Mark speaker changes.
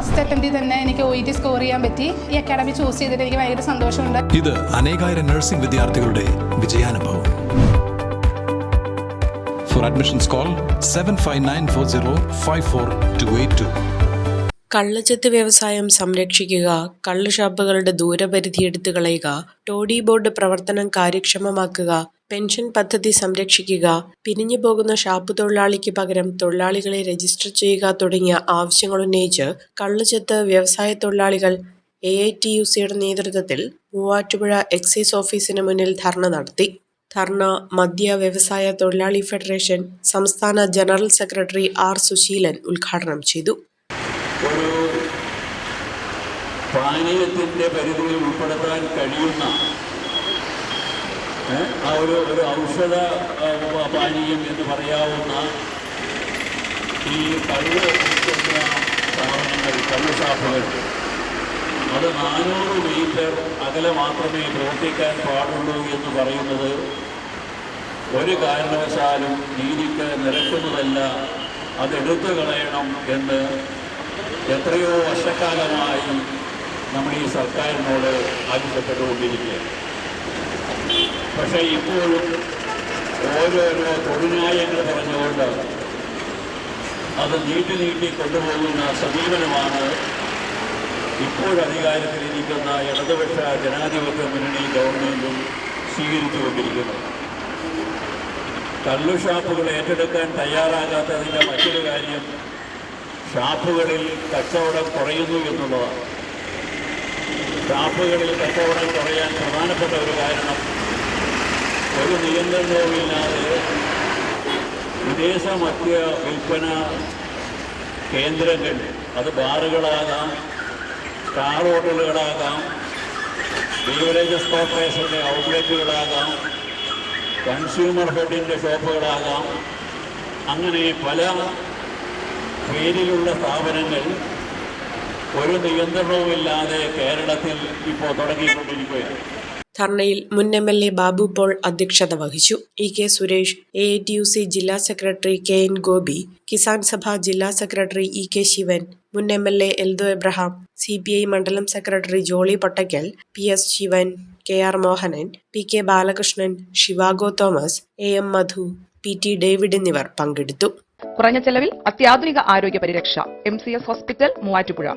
Speaker 1: First അറ്റംപ്റ്റിൽ തന്നെ എനിക്ക് O T score ചെയ്യാൻ പറ്റി. ഈ അക്കാഡമി ചൂസ് ചെയ്തിട്ട് എനിക്ക് ഭയങ്കര സന്തോഷമുണ്ട്.
Speaker 2: ഇത് അനേകായിരം നഴ്സിംഗ് വിദ്യാർത്ഥികളുടെ വിജയാനുഭവം. For admissions call 7594054282.
Speaker 3: കള്ളച്ചത്ത് വ്യവസായം സംരക്ഷിക്കുക കള്ളുഷാപ്പുകളുടെ ദൂരപരിധി എടുത്തു കളയുക ടോഡി ബോർഡ് പ്രവർത്തനം കാര്യക്ഷമമാക്കുക പെൻഷൻ പദ്ധതി സംരക്ഷിക്കുക പിരിഞ്ഞു പോകുന്ന ഷാപ്പ് തൊഴിലാളിക്ക് പകരം തൊഴിലാളികളെ രജിസ്റ്റർ ചെയ്യുക തുടങ്ങിയ ആവശ്യങ്ങൾ ഉന്നയിച്ച് കള്ളുചെത്ത് വ്യവസായ തൊഴിലാളികൾ എ ഐ ടി യു സിയുടെ നേതൃത്വത്തിൽ മൂവാറ്റുപുഴ എക്സൈസ് ഓഫീസിന് മുന്നിൽ ധർണ നടത്തി. ധർണ മദ്യ വ്യവസായ തൊഴിലാളി ഫെഡറേഷൻ സംസ്ഥാന ജനറൽ സെക്രട്ടറി ആർ സുശീലൻ ഉദ്ഘാടനം ചെയ്തു.
Speaker 4: ഒരു പാനീയത്തിന്റെ പരിധിയിൽ ഉൾപ്പെടുത്താൻ കഴിയുന്ന ആ ഒരു ഒരു ഔഷധ പാനീയം എന്ന് പറയാവുന്ന ഈ കള്ള് സ്ഥാപനങ്ങൾ കള്ളുഷാപ്പുകൾ അത് നാനൂറ് മീറ്റർ അകലെ മാത്രമേ പ്രവർത്തിക്കാൻ പാടുള്ളൂ എന്ന് പറയുന്നത് ഒരു കാരണവശാലും നീതിക്ക് നിരക്കുന്നതല്ല. അതെടുത്തു കളയണം എന്ന് എത്രയോ വർഷക്കാലമായി നമ്മൾ ഈ സർക്കാരിനോട് ആവശ്യപ്പെട്ടുകൊണ്ടിരിക്കുകയാണ്. പക്ഷേ ഇപ്പോഴും ഓരോരോ തൊഴിലായങ്ങൾ പറഞ്ഞുകൊണ്ട് അത് നീട്ടി നീട്ടി കൊണ്ടുപോകുന്ന സമീപനമാണ് ഇപ്പോഴധികാരത്തിലിരിക്കുന്ന ഇടതുപക്ഷ ജനാധിപത്യ മുന്നണി ഗവൺമെന്റും സ്വീകരിച്ചുകൊണ്ടിരിക്കുന്നത്. കള്ളുഷാപ്പുകൾ ഏറ്റെടുക്കാൻ തയ്യാറാകാത്തതിന്റെ മറ്റൊരു കാര്യം ഷാപ്പുകളിൽ കച്ചവടം കുറയുന്നു എന്നുള്ളതാണ്. ഷാപ്പുകളിൽ കച്ചവടം കുറയാൻ പ്രധാനപ്പെട്ട ഒരു കാരണം ഒരു നിയന്ത്രണവുമില്ലാതെ വിദേശ മദ്യ വിൽപ്പന കേന്ദ്രങ്ങൾ അത് ബാറുകളാകാം സ്റ്റാർ ഹോട്ടലുകളാകാം ബീവറേജസ് കോർപ്പറേഷന്റെ ഔട്ട്ലെറ്റുകളാകാം കൺസ്യൂമർ ഫെഡിന്റെ ഷോപ്പുകളാകാം അങ്ങനെ പല പേരിലുള്ള സ്ഥാപനങ്ങൾ ഒരു നിയന്ത്രണവുമില്ലാതെ കേരളത്തിൽ ഇപ്പോൾ തുടങ്ങിക്കൊണ്ടിരിക്കുകയാണ്.
Speaker 3: ധർണയിൽ മുൻ M L A Babu Paul അധ്യക്ഷത വഹിച്ചു. E K Suresh A I T U C ജില്ലാ secretary K N Gopi Kisan Sabha ജില്ലാ സെക്രട്ടറി ഇ കെ ശിവൻ മുൻ M L A Eldho Abraham C P I മണ്ഡലം secretary Jolly Pottakkal P S Shivan K R Mohanan P K Balakrishnan Shivago Thomas A M Madhu P T David എന്നിവർ പങ്കെടുത്തു.
Speaker 5: കുറഞ്ഞ ചെലവിൽ അത്യാധുനിക ആരോഗ്യ പരിരക്ഷ M C S hospital Muvattupuzha.